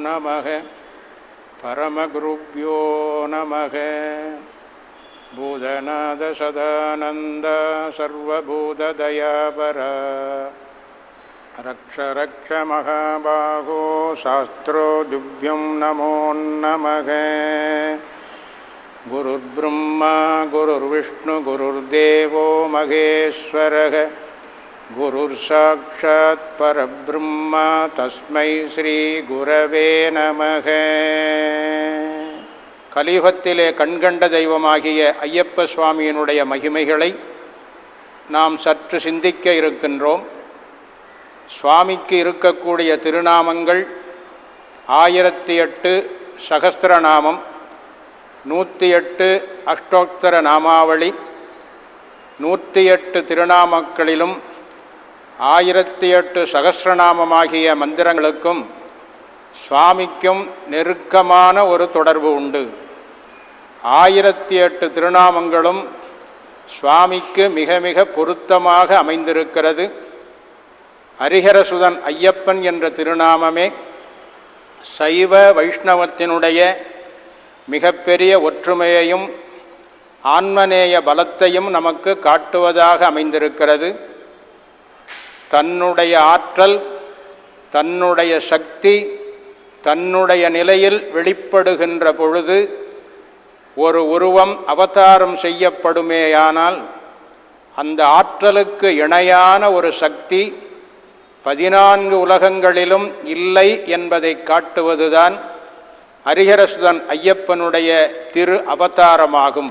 नमः। परमगुरुभ्यो नमः। बुधनादसदानन्द सर्वभूतदयापर। रक्ष रक्ष महाबाहो शास्त्रो दिव्यं नमो नमः। गुरुर्ब्रह्म गुरुर्विष्णुगुरुर्देवो महेश्वरः। गुरुर्साक्षात् परब्रह्मा तस्मै श्रीगुरवे नमः கலியுகத்திலே கண்கண்ட தெய்வமாகிய ஐயப்ப சுவாமியினுடைய மகிமைகளை நாம் சற்று சிந்திக்க இருக்கின்றோம் சுவாமிக்கு இருக்கக்கூடிய திருநாமங்கள் ஆயிரத்தி எட்டு சகஸ்திரநாமம் நூற்றி எட்டு அஷ்டோத்தர நாமாவளி நூற்றி எட்டு திருநாமக்களிலும் ஆயிரத்தி எட்டு சகசிரநாமமாகிய மந்திரங்களுக்கும் சுவாமிக்கும் நெருக்கமான ஒரு தொடர்பு உண்டு. ஆயிரத்தி எட்டு திருநாமங்களும் சுவாமிக்கு மிக மிக பொருத்தமாக அமைந்திருக்கிறது. ஹரிஹரசுதன் ஐயப்பன் என்ற திருநாமமே சைவ வைஷ்ணவத்தினுடைய மிகப்பெரிய ஒற்றுமையையும் ஆன்மநேய பலத்தையும் நமக்கு காட்டுவதாக அமைந்திருக்கிறது. தன்னுடைய ஆற்றல் தன்னுடைய சக்தி தன்னுடைய நிலையில் வெளிப்படுகின்ற பொழுது ஒரு உருவம் அவதாரம் செய்யப்படுமேயானால் அந்த ஆற்றலுக்கு இணையான ஒரு சக்தி பதினான்கு உலகங்களிலும் இல்லை என்பதை காட்டுவதுதான் ஹரிஹரசுதன் ஐயப்பனுடைய திரு அவதாரமாகும்.